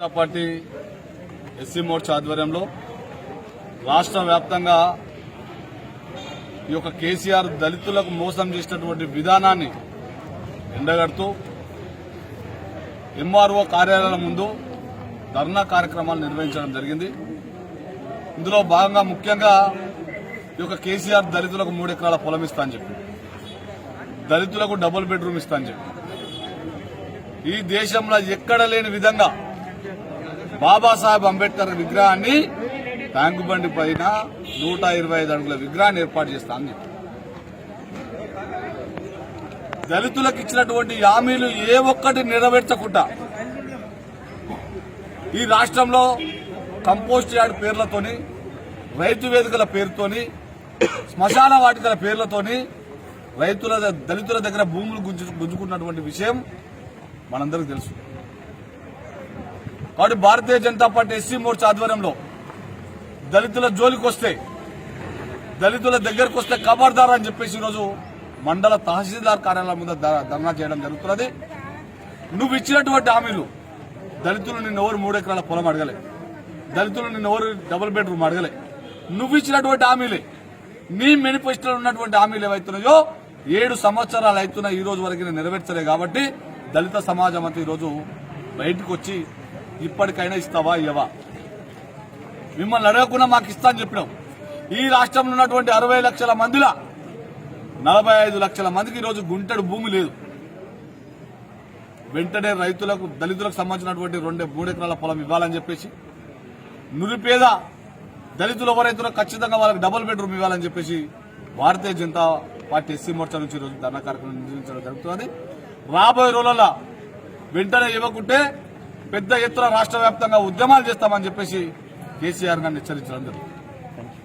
Janata party SC Morcha ఆధ్వర్యంలో రాష్ట్ర వ్యాప్తంగా ఈ యొక్క కేసీఆర్ దళితులకు మోసం చేసినటువంటి విధానాన్ని ఎండగడుతూ ఎంఆర్ఓ కార్యాలయాల ముందు ధర్నా కార్యక్రమాలు నిర్వహించడం జరిగింది. ఇందులో భాగంగా ముఖ్యంగా ఈ యొక్క కేసీఆర్ దళితులకు మూడు ఎకరాల పొలం ఇస్తా అని చెప్పి దళితులకు డబుల్ బెడ్రూమ్ ఇస్తా అని చెప్పి. ఈ దేశంలో ఎక్కడ లేని విధంగా బాబాసాహెబ్ అంబేద్కర్ విగ్రహాన్ని ట్యాంకు బండి పైన నూట ఇరవై ఐదు అడుగుల విగ్రహాన్ని ఏర్పాటు చేస్తామని చెప్పి. దళితులకు ఇచ్చినటువంటి హామీలు ఏ ఒక్కటి నెరవేర్చకుండా ఈ రాష్ట్రంలో కంపోస్ట్ యార్డ్ పేర్లతోని రైతు వేదికల పేరుతోని శ్మశాన వాటికల పేర్లతోని రైతుల దళితుల దగ్గర భూములు గుంజు గుంజుకున్నటువంటి విషయం మనందరికీ తెలుసు. కాబట్టి భారతీయ జనతా పార్టీ ఎస్సీ మోర్చా ఆధ్వర్యంలో దళితుల జోలికి వస్తే దళితుల దగ్గరకు వస్తే కబర్దార్ అని చెప్పేసి ఈరోజు మండల తహసీల్దార్ కార్యాలయం ముందు ధర్నా చేయడం జరుగుతున్నది. నువ్వు ఇచ్చినటువంటి హామీలు దళితులు నిన్న ఎవరు మూడు ఎకరాల పొలం అడగలే. దళితులు నిన్న ఎవరు డబుల్ బెడ్రూమ్ అడగలే. నువ్వు ఇచ్చినటువంటి హామీలే నీ మేనిఫెస్టోలో ఉన్నటువంటి హామీలు ఏవైతున్నాయో ఏడు సంవత్సరాలు అవుతున్నా ఈ రోజు వరకు నెరవేర్చలే కాబట్టి దళిత సమాజం అంతా ఈరోజు బయటకు వచ్చి ఇప్పటికైనా ఇస్తావా ఇవ్వవా మిమ్మల్ని అడగకుండా మాకు ఇస్తా అని చెప్పినాం. ఈ రాష్ట్రంలో ఉన్నటువంటి అరవై లక్షల మందిలో నలభై ఐదు లక్షల మందికి ఈరోజు గుంటడు భూమి లేదు. వెంటనే రైతులకు దళితులకు సంబంధించినటువంటి రెండు మూడు ఎకరాల పొలం ఇవ్వాలని చెప్పేసి నిరుపేద దళితులు ఎవరైతే ఖచ్చితంగా వాళ్ళకి డబుల్ బెడ్రూమ్ ఇవ్వాలని చెప్పేసి భారతీయ జనతా పార్టీ ఎస్సీ మోర్చా నుంచి ఈరోజు ధర్నా కార్యక్రమం నిర్వహించడం జరుగుతుంది రాబోయే రోజులలో వెంటనే ఇవ్వకుంటే పెద్ద ఎత్తున రాష్ట్ర వ్యాప్తంగా ఉద్యమాలు చేస్తామని చెప్పేసి కేసీఆర్ గారిని హెచ్చరించడం జరుగుతుంది